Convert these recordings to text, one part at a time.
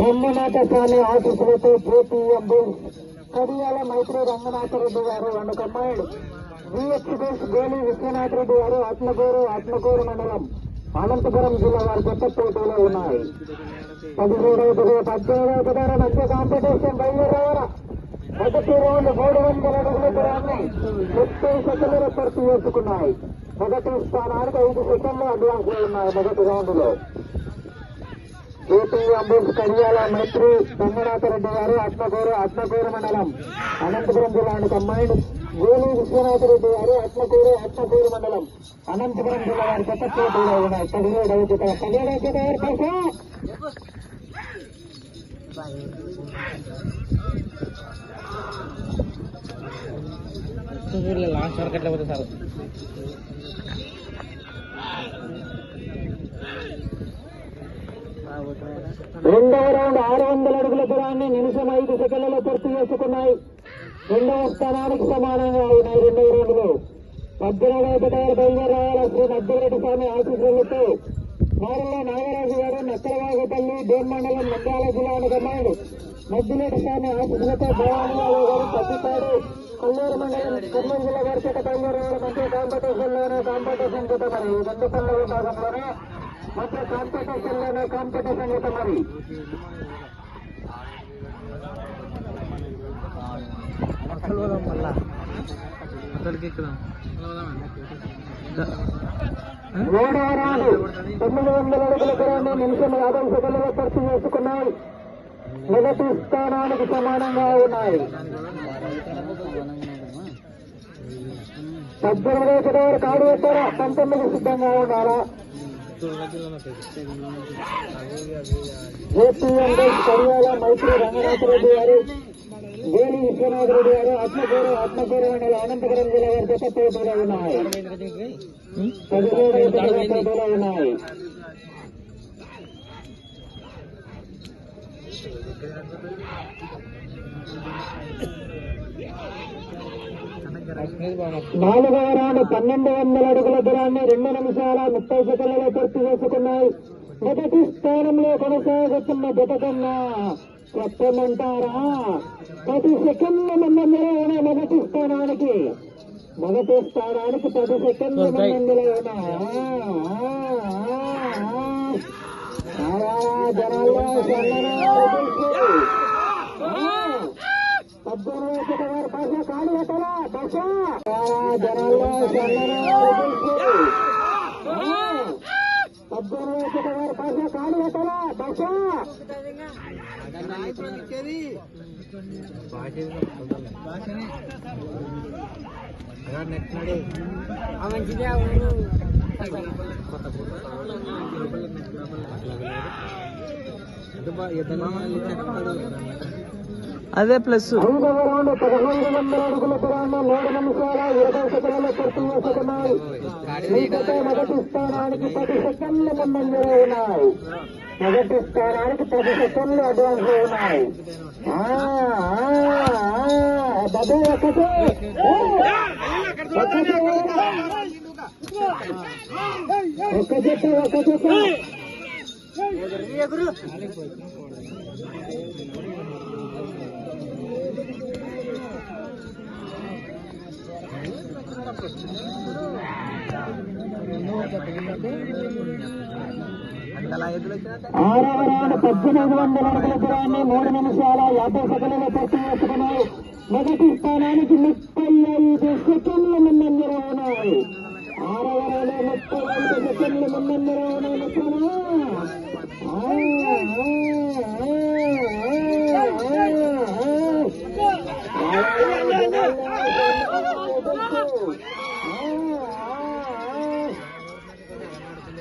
రంగనాథ స్వామి ఆశీస్సులతో జేపీఎం కడియాల మైత్రి రంగనాథరెడ్డి గారు రెండు కమ్మాయిలు విఎస్పీఎస్ గోలి విశ్వనాథరెడ్డి గారు ఆత్మకూరు ఆత్మకూరు మండలం అనంతపురం జిల్లా వారి కొత్త పోటీలో ఉన్నాయి. పదిహేడవ తరగతి పద్దెనిమిదవ మధ్య కాంపిటీషన్ బయలుదేరారా? మొదటి రౌండ్ మూడు వందల అడుగుల దూరాన్ని ముప్పై సెకండ్ల పూర్తి వేసుకున్నాయి మొదటి స్థానానికి ఐదు సెకండ్లు అడ్వాన్స్లో ఉన్నాయి మొదటి రౌండ్లో. ఏపీ అంబేద్కర్ కడియాల మైత్రి రంగనాథరెడ్డి గారు ఆత్మకూరు ఆత్మకూరు మండలం అనంతపురం జిల్లానికి అమ్మాయిలు గోలి విశ్వనాథరెడ్డి గారు ఆత్మకూరు ఆత్మకూరు మండలం అనంతపురం జిల్లా వారి కొత్త పోటీలో ఉన్నాయి. పదిహేడవ జత అవుతుంది జత ఏర్పాటు లాస్ట్ వరకు ఎట్లా పోతే సార్? రెండవ రౌండ్ ఆరు వందల అడుగుల దూరాన్ని నిమిషం ఐదు సెకండ్లలో పూర్తి చేసుకున్నాయి. రెండవ స్థానానికి సమానంగా ఉన్నాయి రెండవ రౌండ్లో. పద్దెనిమిదవ జతగారు బయలుదేరాల శ్రీ మధ్యరెడ్డి స్వామి ఆశీస్సులతో మారల్ల నాగరాజు గారు నక్కలవాగపల్లి మండలం నంద్యాల జిల్లాకు అమ్మాయిలు మద్దిని స్వామి ఆశీస్సులతో దేవాలయాలు గారు పత్తిపాడు కల్లూరు మండలం కర్నూలు జిల్లా గారి చేత బయలుదేరాల మధ్య కాంపిటీషన్లోనే కాంపిటీషన్ చేత మరి. ఈ రెండు పనుల విభాగంలోనే మధ్య కాంపిటీషన్లోనే కాంపిటీషన్ చేత మరి. అసలు పోదాం తొమ్మిది వందల అడుగుల గ్రామం నిమిషం యాభై సెకండ్లలో ఖర్చు చేసుకున్నాయి మొదటి స్థానానికి సమానంగా ఉన్నాయి. పద్దెనిమిది ఒకటి కాడు పెట్టారా పంతొమ్మిది సిద్ధంగా ఉన్నారా ఏపీఎం కడియాల మైత్రి రంగనాథరెడ్డి గారు వేలి విశ్వనాథ్ రెడ్డి గారు ఆత్మకూరు ఆత్మకూరు మండల అనంతపురం జిల్లా వారి కొత్త పోటీలో ఉన్నాయి. పదిహేడు పోటీలో ఉన్నాయి. నాలుగవ రౌండ్ పన్నెండు వందల అడుగుల దూరాన్ని రెండు నిమిషాల ముప్పై సెకండ్లలో పూర్తి చేసుకున్నాయి. మొదటి స్థానంలో కొనసాగుతున్న జత కన్నా చెప్పమంటారా పది సెకండ్ల ముందంజలో ఉన్న మొదటి స్థానానికి మొదటి స్థానానికి పది సెకండ్ల ముందంజలో ఉన్న జనాల్లో చల్లనా పద్దెనిమిది ఒకటి వారి భాష కాడు పెట్టరా భాష జనాల్లో చల్లనా పద్దెనిమిది ఒకటి వారి భాష కాడు పెట్టరా భాష అదే ప్లస్ ఐదవ రౌండ్ పదహైదు వందల అడుగుల దూరాన్ని మూడు నిమిషాల ఇరవై సెకండ్ల పూర్తి చేసుకున్నాయి మిగతా మొదటి స్థానానికి పది సెకండ్ల ముందంజలో ఉన్నాయి మొదటి స్థానానికి పది సెకండ్లు అడ్వాన్స్ లో ఉన్నాయి ఆ, ఆ, ఆ, బాబు ఒకటి ఒకటి ఒక జత ఒక జత ఆరవ రౌండ్ పద్దెనిమిది వందల అడుగుల దూరాన్ని మూడు నిమిషాల యాభై సెకండ్లలో పూర్తి చేసుకున్నాయి మొదటి స్థానానికి ముప్పై ఐదు సెకండ్ల ముందంజలో ఉన్నాయి.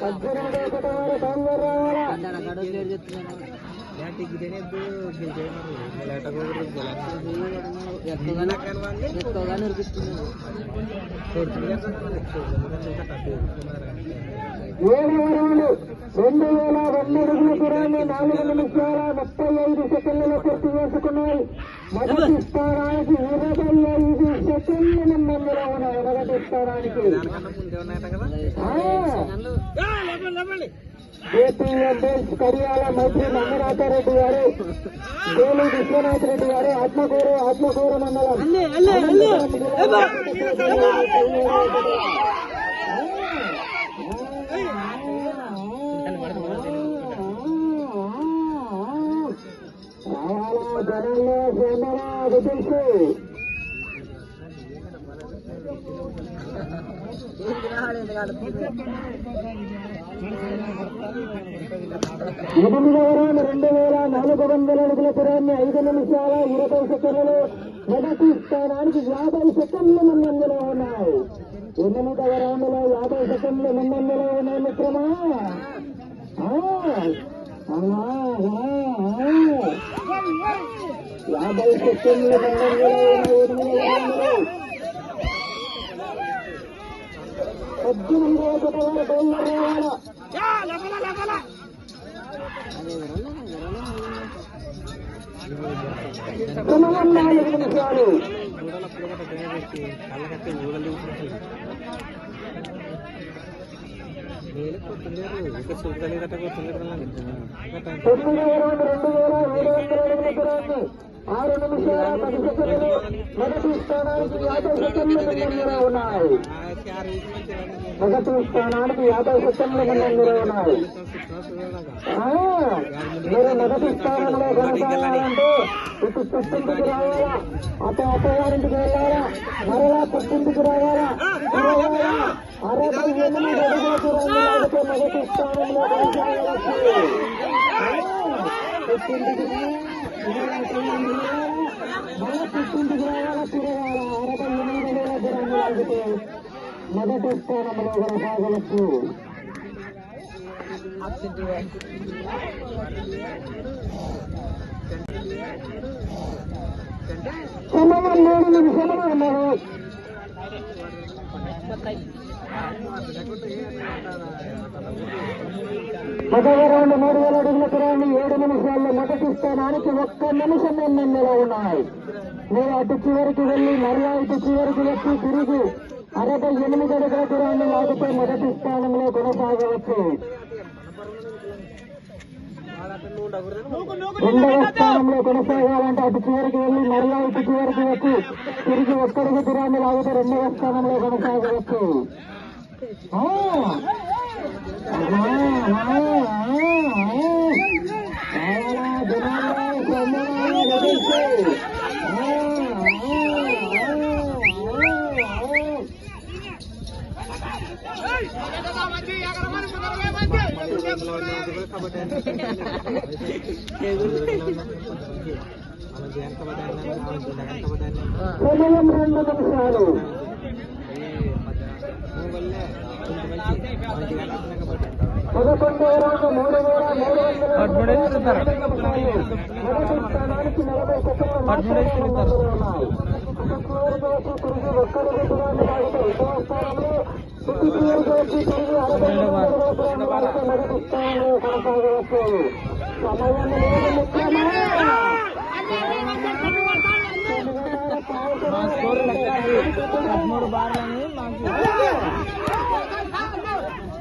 పద్దెనిమిది ఒకటి వారు బయలుదేరావాలా రౌండ్ రెండు వేల వంద అడుగుల దూరాన్ని నాలుగు నిమిషాల ముప్పై ఐదు సెకండ్లలో పూర్తి చేసుకున్నాయి. మొదటి స్థానానికి ఇరవై ఐదు సెకండ్ల ముందంజలో ఉన్నాయి మొదటి స్థానానికి. ఏపీఎం బెల్స్ కడియాల మంత్రి రంగనాథరెడ్డి గారు గోలు విశ్వనాథ్ రెడ్డి గారు ఆత్మకూరు ఆత్మకూరు మండలం. జనంలో జనరా అది తెలుసు ఎనిమిదవ రెండు వేల నాలుగు వందల అడుగుల పురాన్ని ఐదు నిమిషాల ఇరవై సెకండ్లు మొదటి స్థానానికి యాభై సెకండ్లు ముందంజలో ఉన్నాయి ఎనిమిదవ రౌండ్లో యాభై సెకండ్లు ముందంజలో ఉన్నాయి మిత్రమా యాభై సెకండ్లు ముందంజలో ఉన్నాయి ఎనిమిదవ రౌండ్లో పద్దెనిమిది ఒకటి వారు నాలుగు నిమిషాలు రెండు వేల వందల ఆరు నిమిషాల పది సెకండ్లు మొదటి స్థానానికి యాభై సెకండ్ల ముందంజలో ఉన్నాయి. మొదటి స్థానానికి యాభై సెకండ్ల ముందంజలో ఉన్నాయి. మీరు మొదటి స్థానంలో కొనసాగాలంటే ఇటు పుట్టింటికి రావాలా అటు అత్తగారింటికి వెళ్ళాలా మరలా పుట్టింటికి రావాలా తిరగాలా అరవై ఎనిమిది అడుగులకు రంగులాగితే మొదటి స్థానంలో కొనసాగవచ్చు. పుట్టింటికి రావాలా, పుట్టింటికి రావాలా, మరలా అరవై ఎనిమిది అడుగులకు రంగులాగితే మొదటి స్థానంలో కొనసాగవచ్చు సమయం మూడు నిమిషంలో ఉన్నారు పదవ రౌండ్ మూడు వేల అడుగుల దూరాన్ని ఏడు నిమిషాల్లో మొదటి స్థానానికి ఒక్క నిమిషం ముందంజలో ఉన్నాయి. మీరు అటు చివరికి వెళ్ళి మరలా ఇటు చివరికి వచ్చి తిరిగి అరవై ఎనిమిది అడుగుల దూరాన్ని లాగితే మొదటి స్థానంలో కొనసాగవచ్చు. రెండవ స్థానంలో కొనసాగాలంటే అటు చివరికి వెళ్ళి మరలా ఇటు చివరికి వచ్చి తిరిగి ఒక్కడికి దూరాన్ని లాగితే రెండవ స్థానంలో కొనసాగవచ్చు. Oh. Terima kasih. పదకొండవ రోజు మూడు వేల మూడు వందల వేలు. మొదటి స్థానానికి నలభై సెకండ్లు మాత్రమే తిరిగి తిరిగి అరవై మొదటి స్థానంలో కొనసాగవచ్చు సమయం లేదు పదమూడు బార్లని మాకు ఇటు చివరికి వచ్చి తిరిగి ఒక్కడికి దూరాన్ని లాగితే రెండవ స్థానంలో ఇటు చివరికి వచ్చి తిరిగి అరవై ఎనిమిది అడుగుల దూరాన్ని లాగితే మొదటి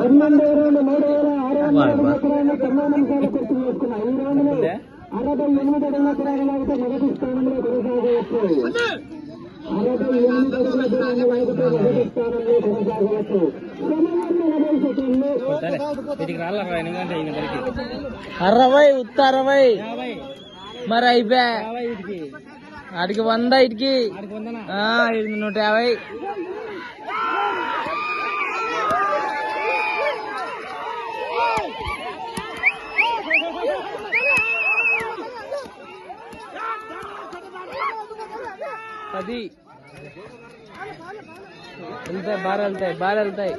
పన్నెండు మూడు వేల ఆరు వందల చేసుకున్నాయి ఈ అరవై ఎనిమిది మొదటి స్థానంలో కొనసాగవచ్చు అరవై. ఎనిమిది అడుగుల దూరాన్ని లాగితే మొదటి స్థానంలో కొనసాగవచ్చు అరవై ఉత్త అరవై మరి అయిపోయా ఆడికి వంద ఇటుకి నూట యాభై. పది. వెళ్తాయి బాగా వెళ్తాయి బాగా వెళ్తాయి.